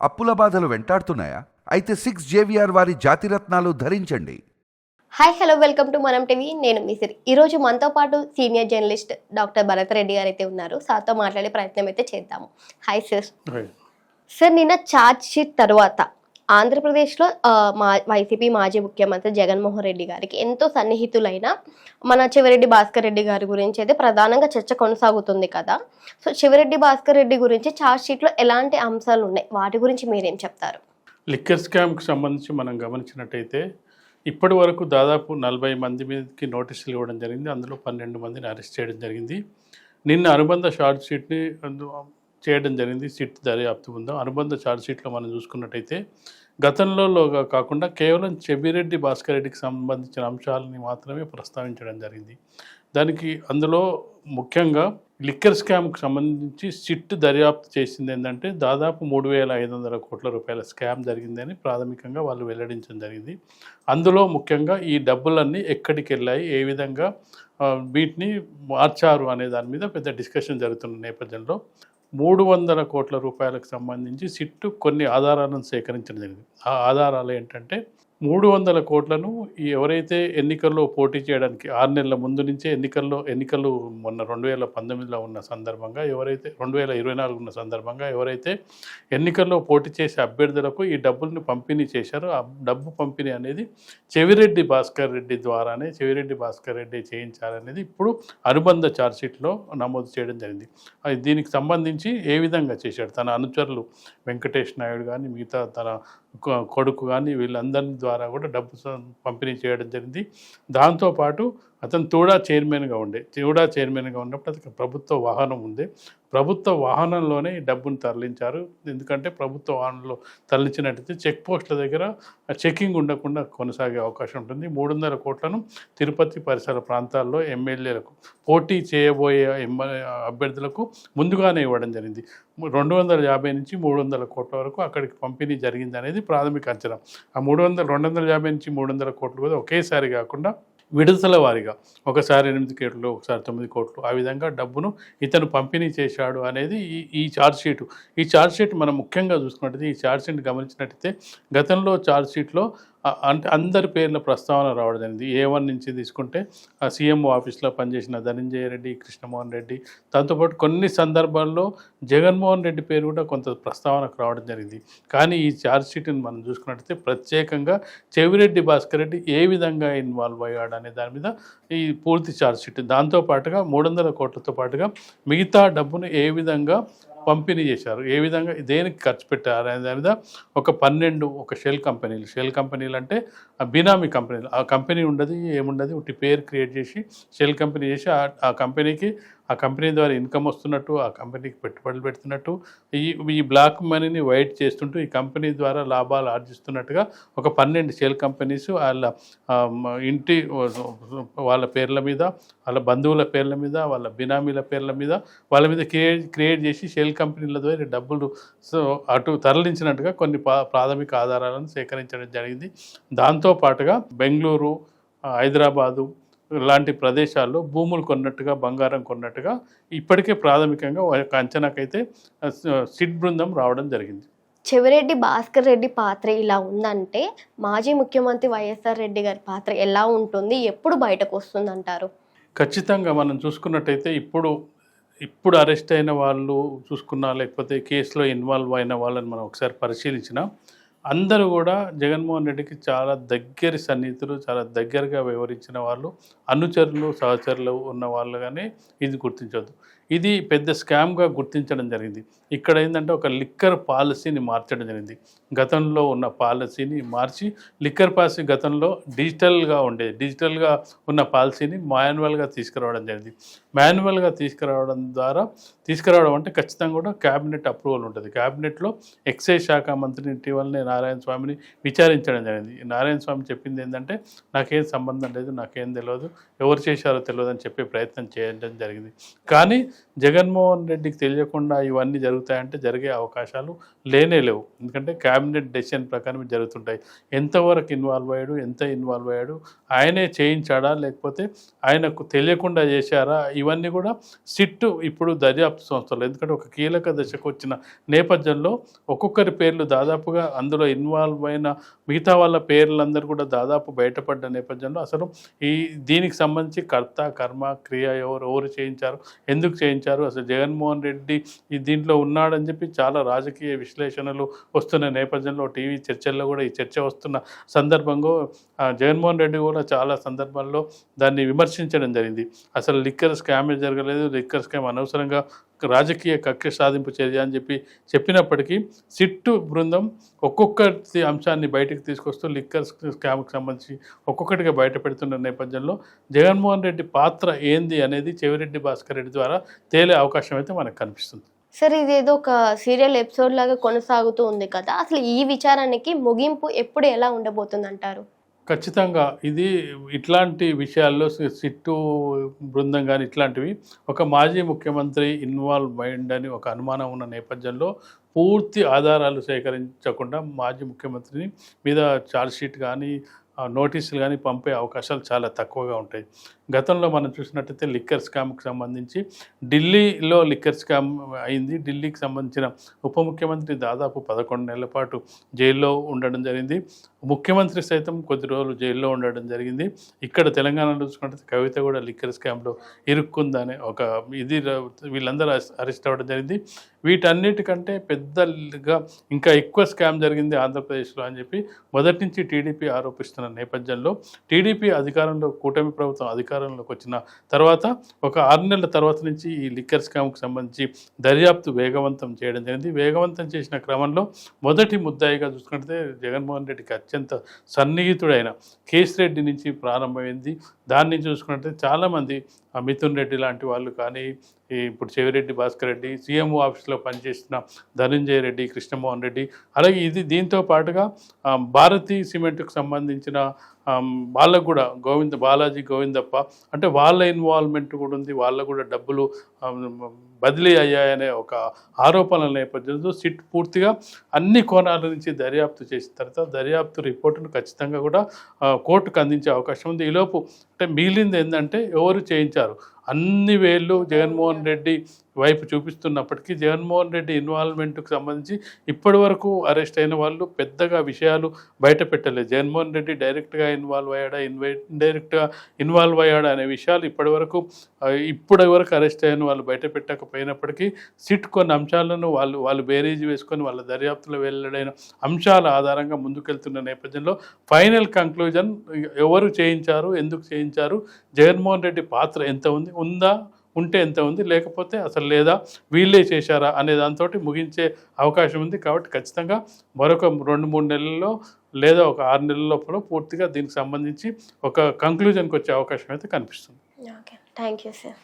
అప్పుల బాధలు వెంటాడుతున్నాయా? అయితే సిక్స్ జేవిఆర్ వారి జాతిరత్నాలు ధరించండి. Hi hello welcome to Manam TV. నేను మిసిరి ఈ రోజు మనతో పాటు senior journalist doctor Bharat Reddy garu అయితే ఉన్నారు. సార్తో మాట్లాడే ప్రయత్నం అయితే చేద్దాము. Hi sir. సార్ నిన్న ఛార్జ్ షీట్ తర్వాత ఆంధ్రప్రదేశ్లో మా వైసీపీ మాజీ ముఖ్యమంత్రి జగన్మోహన్ రెడ్డి గారికి ఎంతో సన్నిహితులైన మన చివరెడ్డి భాస్కర్ రెడ్డి గారి గురించి అయితే ప్రధానంగా చర్చ కొనసాగుతుంది కదా. సో చివరెడ్డి భాస్కర్ రెడ్డి గురించి చార్జ్ షీట్లో ఎలాంటి అంశాలు ఉన్నాయి? వాటి గురించి మీరేం చెప్తారు? లిక్కర్ స్కామ్కి సంబంధించి మనం గమనించినట్టయితే ఇప్పటి వరకు దాదాపు నలభై మంది మీదకి నోటీసులు ఇవ్వడం జరిగింది. అందులో పన్నెండు మందిని అరెస్ట్ చేయడం జరిగింది. నిన్న అనుబంధ షార్ట్ షీట్ని చేయడం జరిగింది. సిట్ దర్యాప్తు ఉందో? అనుబంధ చార్జ్షీట్లో మనం చూసుకున్నట్టయితే గతంలోగా కాకుండా కేవలం చెబిరెడ్డి భాస్కర్ రెడ్డికి సంబంధించిన అంశాలని మాత్రమే ప్రస్తావించడం జరిగింది. దానికి అందులో ముఖ్యంగా లిక్కర్ స్కామ్కి సంబంధించి సిట్ దర్యాప్తు చేసింది ఏంటంటే దాదాపు మూడు వేల ఐదు వందల కోట్ల రూపాయల స్కామ్ జరిగిందని ప్రాథమికంగా వాళ్ళు వెల్లడించడం జరిగింది. అందులో ముఖ్యంగా ఈ డబ్బులన్నీ ఎక్కడికి వెళ్ళాయి? ఏ విధంగా వీటిని మార్చారు అనే దాని మీద పెద్ద డిస్కషన్ జరుగుతున్న నేపథ్యంలో మూడు వందల కోట్ల రూపాయలకు సంబంధించి సిట్టు కొన్ని ఆధారాలను సేకరించడం జరిగింది. ఆ ఆధారాలు ఏంటంటే మూడు వందల కోట్లను ఎవరైతే ఎన్నికల్లో పోటీ చేయడానికి ఆరు నెలల ముందు నుంచే ఎన్నికల్లో ఎన్నికలు మొన్న రెండు వేల పంతొమ్మిదిలో ఉన్న సందర్భంగా ఎవరైతే రెండు వేల ఇరవై నాలుగు ఉన్న సందర్భంగా ఎవరైతే ఎన్నికల్లో పోటీ చేసే అభ్యర్థులకు ఈ డబ్బుల్ని పంపిణీ చేశారో ఆ డబ్బు పంపిణీ అనేది చెవిరెడ్డి భాస్కర్ రెడ్డి ద్వారానే చెవిరెడ్డి భాస్కర్ రెడ్డి చేయించాలనేది ఇప్పుడు అనుబంధ ఛార్జ్షీట్లో నమోదు చేయడం జరిగింది. దీనికి సంబంధించి ఏ విధంగా చేశాడు? తన అనుచరులు వెంకటేష్ నాయుడు కానీ మిగతా తన కొడుకు కానీ వీళ్ళందరి ద్వారా కూడా డబ్బు స- పంపిణీ చేయడం జరిగింది. దాంతోపాటు అతను తోడా చైర్మన్గా ఉండే తోడా చైర్మన్గా ఉన్నప్పుడు అతనికి ప్రభుత్వ వాహనం ఉంది. ప్రభుత్వ వాహనంలోనే డబ్బును తరలించారు. ఎందుకంటే ప్రభుత్వ వాహనంలో తరలించినట్టయితే చెక్ పోస్టుల దగ్గర చెకింగ్ ఉండకుండా కొనసాగే అవకాశం ఉంటుంది. మూడు వందల కోట్లను తిరుపతి పరిసర ప్రాంతాల్లో ఎమ్మెల్యేలకు పోటీ చేయబోయే ఎమ్మెల్యే అభ్యర్థులకు ముందుగానే ఇవ్వడం జరిగింది. రెండు వందల యాభై నుంచి మూడు వందల కోట్ల వరకు అక్కడికి పంపిణీ జరిగింది అనేది ప్రాథమిక అంచనా. ఆ మూడు వందల రెండు వందల యాభై నుంచి మూడు వందల కోట్లు కూడా ఒకేసారి కాకుండా విడుదల వారీగా. ఒకసారి ఎనిమిది కోట్లు ఒకసారి తొమ్మిది కోట్లు. ఆ విధంగా డబ్బును ఇతను పంపిణీ చేశాడు అనేది ఈ ఈ ఛార్జ్షీటు ఈ ఛార్జ్షీట్ మనం ముఖ్యంగా చూసుకున్నట్టయితే ఈ ఛార్జ్షీట్ గమనించినట్టయితే గతంలో ఛార్జ్షీట్లో అంటే అందరి పేర్ల ప్రస్తావన రావడం జరిగింది. ఏ వన్ నుంచి తీసుకుంటే ఆ సీఎంఓ ఆఫీస్లో పనిచేసిన ధనంజయ రెడ్డి కృష్ణమోహన్ రెడ్డి దాంతోపాటు కొన్ని సందర్భాల్లో జగన్మోహన్ రెడ్డి పేరు కూడా కొంత ప్రస్తావనకు రావడం జరిగింది. కానీ ఈ ఛార్జ్షీట్ని మనం చూసుకున్నట్టయితే ప్రత్యేకంగా చెవిరెడ్డి భాస్కర్ రెడ్డి ఏ విధంగా ఇన్వాల్వ్ అయ్యాడు అనే దాని మీద ఈ పూర్తి ఛార్జ్షీట్ దాంతోపాటుగా దాంతో పాటుగా మూడు వందల కోట్లతో పాటుగా మిగతా డబ్బును ఏ విధంగా పంపిణీ చేశారు. ఏ విధంగా దేనికి ఖర్చు పెట్టారు అనే దాని మీద ఒక పన్నెండు ఒక షెల్ కంపెనీలు. షెల్ కంపెనీలు అంటే బినామీ కంపెనీలు. ఆ కంపెనీ ఉండదు ఏముండదు. ఒకటి పేరు క్రియేట్ చేసి షెల్ కంపెనీ చేసి ఆ కంపెనీకి ఆ కంపెనీ ద్వారా ఇన్కమ్ వస్తున్నట్టు ఆ కంపెనీకి పెట్టుబడులు పెడుతున్నట్టు ఈ ఈ బ్లాక్ మనీని వైట్ చేస్తుంటూ ఈ కంపెనీ ద్వారా లాభాలు ఆర్జిస్తున్నట్టుగా ఒక పన్నెండు సేల్ కంపెనీస్ వాళ్ళ ఇంటి వాళ్ళ పేర్ల మీద వాళ్ళ బంధువుల పేర్ల మీద వాళ్ళ బినామీల పేర్ల మీద వాళ్ళ మీద క్రియేట్ క్రియేట్ చేసి సేల్ కంపెనీల ద్వారా డబ్బులు సో అటు తరలించినట్టుగా కొన్ని పా- ప్రాథమిక ఆధారాలను సేకరించడం జరిగింది. దాంతో పాటుగా బెంగళూరు హైదరాబాదు లాంటి ప్రదేశాల్లో భూములు కొన్నట్టుగా బంగారం కొన్నట్టుగా ఇప్పటికే ప్రాథమికంగా ఒక అంచనాకైతే సిట్ బృందం రావడం జరిగింది. చెవిరెడ్డి భాస్కర్ రెడ్డి పాత్ర ఇలా ఉందంటే మాజీ ముఖ్యమంత్రి వైఎస్ఆర్ రెడ్డి గారి పాత్ర ఎలా ఉంటుంది? ఎప్పుడు బయటకు వస్తుంది అంటారు ఖచ్చితంగా మనం చూసుకున్నట్టయితే ఇప్పుడు ఇప్పుడు అరెస్ట్ అయిన వాళ్ళు చూసుకున్నా లేకపోతే కేసులో ఇన్వాల్వ్ అయిన వాళ్ళని మనం ఒకసారి పరిశీలించిన అందరూ కూడా జగన్మోహన్ రెడ్డికి చాలా దగ్గరి సన్నిహితులు చాలా దగ్గరగా వ్యవహరించిన వాళ్ళు అనుచరులు సహచరులు ఉన్న వాళ్ళుగానే ఇది గుర్తించవద్దు ఇది పెద్ద స్కామ్గా గుర్తించడం జరిగింది. ఇక్కడ ఏంటంటే ఒక లిక్కర్ పాలసీని మార్చడం జరిగింది. గతంలో ఉన్న పాలసీని మార్చి లిక్కర్ పాలసీ గతంలో డిజిటల్గా ఉండేది డిజిటల్గా ఉన్న పాలసీని మాన్యువల్గా తీసుకురావడం జరిగింది. మాన్యువల్గా తీసుకురావడం ద్వారా తీసుకురావడం అంటే ఖచ్చితంగా కూడా క్యాబినెట్ అప్రూవల్ ఉంటుంది. క్యాబినెట్లో ఎక్సైజ్ శాఖ మంత్రిని ఇటీవలనే నారాయణ స్వామిని విచారించడం జరిగింది. నారాయణ స్వామి చెప్పింది ఏంటంటే నాకేం సంబంధం లేదు నాకేం తెలియదు ఎవరు చేశారో తెలియదు అని చెప్పే ప్రయత్నం చేయడం జరిగింది. కానీ జగన్మోహన్ రెడ్డికి తెలియకుండా ఇవన్నీ జరుగుతాయంటే జరిగే అవకాశాలు లేనే లేవు. ఎందుకంటే క్యాబినెట్ డెసిషన్ ప్రకారం జరుగుతుంటాయి. ఎంతవరకు ఇన్వాల్వ్ అయ్యాడు ఎంత ఇన్వాల్వ్ అయ్యాడు ఆయనే చేయించాడా లేకపోతే ఆయనకు తెలియకుండా చేశారా ఇవన్నీ కూడా సిట్టు ఇప్పుడు దర్యాప్తు సంస్థలు. ఎందుకంటే ఒక కీలక దశకు వచ్చిన నేపథ్యంలో ఒక్కొక్కరి పేర్లు దాదాపుగా అందులో ఇన్వాల్వ్ అయిన మిగతా వాళ్ళ పేర్లందరూ కూడా దాదాపు బయటపడ్డ నేపథ్యంలో అసలు ఈ దీనికి సంబంధించి కర్త కర్మ క్రియ ఎవరు ఎవరు చేయించారు ఎందుకు చేయించారు అసలు జగన్మోహన్ రెడ్డి ఈ దీంట్లో ఉన్నాడని చెప్పి చాలా రాజకీయ విశ్లేషణలు వస్తున్న నేపథ్యంలో టీవీ చర్చల్లో కూడా ఈ చర్చ వస్తున్న సందర్భంగా జగన్మోహన్ రెడ్డి కూడా చాలా సందర్భాల్లో దాన్ని విమర్శించడం జరిగింది. అసలు లిక్కర్ స్కామే జరగలేదు. లిక్కర్ స్కామ్ అనవసరంగా రాజకీయ కక్ష సాధింపు చర్య అని చెప్పి చెప్పినప్పటికీ సిట్టు బృందం ఒక్కొక్క అంశాన్ని బయటకు తీసుకొస్తూ లిక్కర్ స్కామ్కి సంబంధించి ఒక్కొక్కటిగా బయట పెడుతున్న నేపథ్యంలో జగన్మోహన్ రెడ్డి పాత్ర ఏంది అనేది చెవిరెడ్డి భాస్కర్ రెడ్డి ద్వారా తేలే అవకాశం అయితే మనకు కనిపిస్తుంది. సార్ ఇదేదో ఒక సీరియల్ ఎపిసోడ్ లాగా కొనసాగుతూ ఉంది కదా. అసలు ఈ విచారానికి ముగింపు ఎప్పుడు ఎలా ఉండబోతుంది అంటారు ఖచ్చితంగా ఇది ఇట్లాంటి విషయాల్లో సి- సిట్టు బృందం కానీ ఇట్లాంటివి ఒక మాజీ ముఖ్యమంత్రి ఇన్వాల్వ్ అయిందని ఒక అనుమానం ఉన్న నేపథ్యంలో పూర్తి ఆధారాలు సేకరించకుండా మాజీ ముఖ్యమంత్రిని మీద ఛార్జ్షీట్ కానీ నోటీసులు కానీ పంపే అవకాశాలు చాలా తక్కువగా ఉంటాయి. గతంలో మనం చూసినట్టయితే లిక్కర్ స్కామ్కి సంబంధించి ఢిల్లీలో లిక్కర్ స్కామ్ అయింది. ఢిల్లీకి సంబంధించిన ఉప ముఖ్యమంత్రి దాదాపు పదకొండు నెలల పాటు జైల్లో ఉండడం జరిగింది. ముఖ్యమంత్రి సైతం కొద్ది రోజులు జైల్లో ఉండడం జరిగింది. ఇక్కడ తెలంగాణలో చూసుకుంటే కవిత కూడా లిక్కర్ స్కామ్లో ఇరుక్కుందనే ఒక ఇది వీళ్ళందరూ అరెస్ట్- అవ్వడం జరిగింది. వీటన్నిటికంటే పెద్దగా ఇంకా ఎక్కువ స్కామ్ జరిగింది ఆంధ్రప్రదేశ్లో అని చెప్పి మొదటి నుంచి టీడీపీ చేస్తున్న నేపథ్యంలో టీడీపీ అధికారంలో కూటమి ప్రభుత్వం అధికారంలోకి వచ్చిన తర్వాత ఒక ఆరు నెలల తర్వాత నుంచి ఈ లిక్కర్ స్కామ్కు సంబంధించి దర్యాప్తు వేగవంతం చేయడం జరిగింది. వేగవంతం చేసిన క్రమంలో మొదటి ముద్దాయిగా చూసుకుంటే జగన్మోహన్ రెడ్డికి అత్యంత సన్నిహితుడైన కేసిరెడ్డి నుంచి ప్రారంభమైంది. దాన్ని చూసుకుంటే చాలామంది ఆ మిథున్ రెడ్డి లాంటి వాళ్ళు కానీ ఇప్పుడు చెవిరెడ్డి భాస్కర్ రెడ్డి సీఎంఓ ఆఫీస్లో పనిచేసిన ధనంజయ రెడ్డి కృష్ణమోహన్ రెడ్డి అలాగే ఇది దీంతో పాటుగా భారతీ సిమెంట్కు సంబంధించిన వాళ్ళకు కూడా గోవింద బాలాజీ గోవిందప్ప అంటే వాళ్ళ ఇన్వాల్వ్మెంట్ కూడా ఉంది వాళ్ళకు కూడా డబ్బులు బదిలీ అయ్యాయనే ఒక ఆరోపణల నేపథ్యంలో సిట్ పూర్తిగా అన్ని కోణాల నుంచి దర్యాప్తు చేసిన తర్వాత దర్యాప్తు రిపోర్టును ఖచ్చితంగా కూడా కోర్టుకు అందించే అవకాశం ఉంది. ఈలోపు అంటే మిగిలింది ఏంటంటే ఎవరు చేయించారు? అన్ని వేళ్ళు జగన్మోహన్ రెడ్డి వైపు చూపిస్తున్నప్పటికీ జగన్మోహన్ రెడ్డి ఇన్వాల్వ్మెంట్కి సంబంధించి ఇప్పటి వరకు అరెస్ట్ అయిన వాళ్ళు పెద్దగా విషయాలు బయట పెట్టలేదు. జగన్మోహన్ రెడ్డి డైరెక్ట్గా ఇన్వాల్వ్ అయ్యాడా ఇన్వై ఇండైరెక్ట్గా ఇన్వాల్వ్ అయ్యాడా అనే విషయాలు ఇప్పటి వరకు ఇప్పటి వరకు అరెస్ట్ అయిన వాళ్ళు బయట పెట్టకపోయినప్పటికీ సిట్ కొన్ని అంశాలను వాళ్ళు వాళ్ళు బేరీజ్ వేసుకొని వాళ్ళ దర్యాప్తులో వెల్లడైన అంశాల ఆధారంగా ముందుకెళ్తున్న నేపథ్యంలో ఫైనల్ కంక్లూజన్ ఎవరు చేయించారు ఎందుకు చేయించారు జగన్మోహన్ రెడ్డి పాత్ర ఎంత ఉంది ఉందా ఉంటే ఎంత ఉంది లేకపోతే అసలు లేదా వీళ్ళే చేశారా అనే దాంతో ముగించే అవకాశం ఉంది కాబట్టి ఖచ్చితంగా మరొక రెండు మూడు నెలల్లో లేదా ఒక ఆరు నెలల లోపల పూర్తిగా దీనికి సంబంధించి ఒక కంక్లూజన్కి వచ్చే అవకాశం అయితే కనిపిస్తుంది. ఓకే. Thank you sir